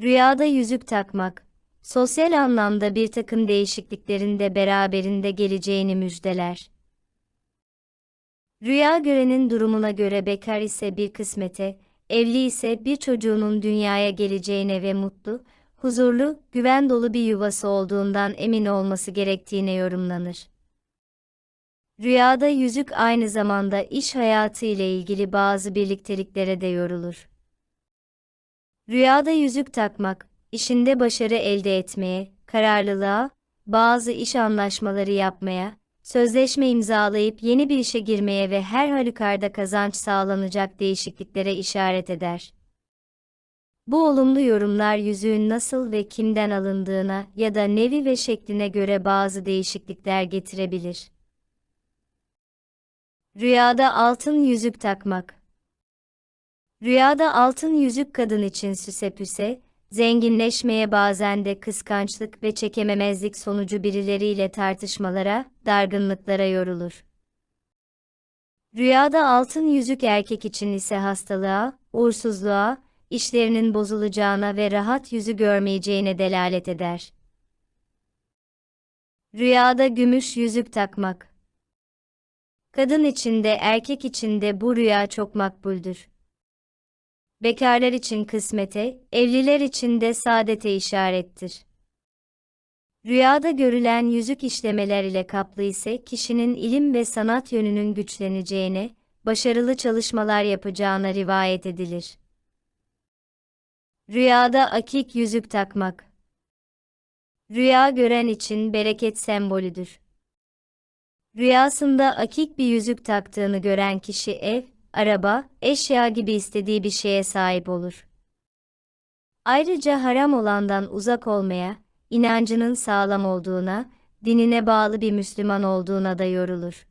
Rüyada yüzük takmak, sosyal anlamda bir takım değişikliklerin de beraberinde geleceğini müjdeler. Rüya görenin durumuna göre bekar ise bir kısmete, evli ise bir çocuğunun dünyaya geleceğine ve mutlu, huzurlu, güven dolu bir yuvası olduğundan emin olması gerektiğine yorumlanır. Rüyada yüzük aynı zamanda iş hayatı ile ilgili bazı birlikteliklere de yorulur. Rüyada yüzük takmak, işinde başarı elde etmeye, kararlılığa, bazı iş anlaşmaları yapmaya, sözleşme imzalayıp yeni bir işe girmeye ve her halükarda kazanç sağlanacak değişikliklere işaret eder. Bu olumlu yorumlar yüzüğün nasıl ve kimden alındığına ya da nevi ve şekline göre bazı değişiklikler getirebilir. Rüyada altın yüzük takmak Rüyada altın yüzük kadın için süsepüse, zenginleşmeye bazen de kıskançlık ve çekememezlik sonucu birileriyle tartışmalara, dargınlıklara yorulur. Rüyada altın yüzük erkek için ise hastalığa, uğursuzluğa, işlerinin bozulacağına ve rahat yüzü görmeyeceğine delalet eder. Rüyada gümüş yüzük takmak Kadın için de erkek için de bu rüya çok makbuldür. Bekarlar için kısmete, evliler için de saadete işarettir. Rüyada görülen yüzük işlemeler ile kaplı ise kişinin ilim ve sanat yönünün güçleneceğine, başarılı çalışmalar yapacağına rivayet edilir. Rüyada akik yüzük takmak Rüya gören için bereket sembolüdür. Rüyasında akik bir yüzük taktığını gören kişi ev, araba, eşya gibi istediği bir şeye sahip olur. Ayrıca haram olandan uzak olmaya, inancının sağlam olduğuna, dinine bağlı bir Müslüman olduğuna da yorulur.